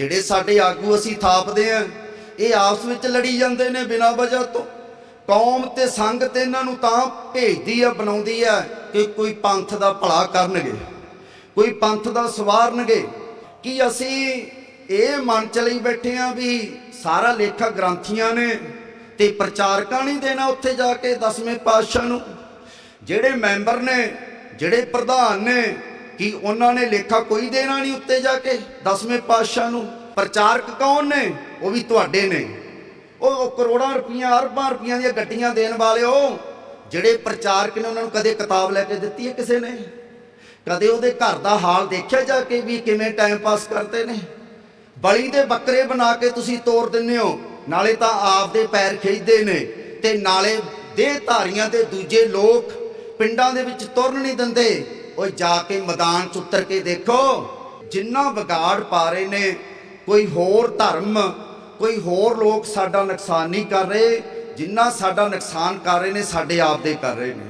ਜਿਹੜੇ ਸਾਡੇ ਆਗੂ ਅਸੀਂ ਥਾਪਦੇ ਆ, ਇਹ ਆਪਸ ਵਿੱਚ ਲੜੀ ਜਾਂਦੇ ਨੇ ਬਿਨਾਂ ਵਜ੍ਹਾ ਤੋਂ। ਕੌਮ ਤੇ ਸੰਗ ਤੇ ਇਹਨਾਂ ਨੂੰ ਤਾਂ ਭੇਜਦੀ ਆ, ਬਣਾਉਂਦੀ ਆ ਕਿ ਕੋਈ ਪੰਥ ਦਾ ਭਲਾ ਕਰਨਗੇ, ਕੋਈ ਪੰਥ ਦਾ ਸਵਾਰਨਗੇ। ਕਿ ਅਸੀਂ ਇਹ ਮਨ ਚ ਲਈ ਬੈਠੇ ਆ ਵੀ ਸਾਰਾ ਲੇਖਾ ਗ੍ਰੰਥੀਆਂ ਨੇ ਤੇ ਪ੍ਰਚਾਰਕਾਂ ਨਹੀਂ ਦੇਣਾ ਉੱਥੇ ਜਾ ਕੇ ਦਸਵੇਂ ਪਾਤਸ਼ਾਹ ਨੂੰ? ਜਿਹੜੇ ਮੈਂਬਰ ਨੇ, ਜਿਹੜੇ ਪ੍ਰਧਾਨ ਨੇ ਕਿ ਉਹਨਾਂ ਨੇ ਲੇਖਾ ਕੋਈ ਦੇਣਾ ਨਹੀਂ ਉੱਤੇ ਜਾ ਕੇ ਦਸਵੇਂ ਪਾਤਸ਼ਾਹ ਨੂੰ। ਪ੍ਰਚਾਰਕ ਕੌਣ ਨੇ? ਉਹ ਵੀ ਤੁਹਾਡੇ ਨੇ। ਉਹ ਕਰੋੜਾਂ ਰੁਪਈਆ, ਅਰਬਾਂ ਰੁਪਈਆਂ ਦੀਆਂ ਗੱਡੀਆਂ ਦੇਣ ਵਾਲਿਓ, ਜਿਹੜੇ ਪ੍ਰਚਾਰਕ ਨੇ ਉਹਨਾਂ ਨੂੰ ਕਦੇ ਕਿਤਾਬ ਲੈ ਕੇ ਦਿੱਤੀ ਹੈ ਕਿਸੇ ਨੇ? ਕਦੇ ਉਹਦੇ ਘਰ ਦਾ ਹਾਲ ਦੇਖਿਆ ਜਾ ਕੇ ਵੀ ਕਿਵੇਂ ਟਾਈਮ ਪਾਸ ਕਰਦੇ ਨੇ? ਬਲੀ ਦੇ ਬੱਕਰੇ ਬਣਾ ਕੇ ਤੁਸੀਂ ਤੋਰ ਦਿੰਦੇ ਹੋ, ਨਾਲੇ ਤਾਂ ਆਪ ਦੇ ਪੈਰ ਖਿੱਚਦੇ ਨੇ ਤੇ ਨਾਲੇ ਦੇਹ ਧਾਰੀਆਂ ਦੇ ਦੂਜੇ ਲੋਕ ਪਿੰਡਾਂ ਦੇ ਵਿੱਚ ਤੁਰਨ ਨਹੀਂ ਦਿੰਦੇ। ਓਏ ਜਾ ਕੇ ਮੈਦਾਨ 'ਚ ਉਤਰ ਕੇ ਦੇਖੋ। ਜਿੰਨਾ ਵਿਗਾੜ ਪਾ ਰਹੇ ਨੇ, ਕੋਈ ਹੋਰ ਧਰਮ, ਕੋਈ ਹੋਰ ਲੋਕ ਸਾਡਾ ਨੁਕਸਾਨ ਨਹੀਂ ਕਰ ਰਹੇ, ਜਿੰਨਾ ਸਾਡਾ ਨੁਕਸਾਨ ਕਰ ਰਹੇ ਨੇ, ਸਾਡੇ ਆਪ ਦੇ ਕਰ ਰਹੇ ਨੇ।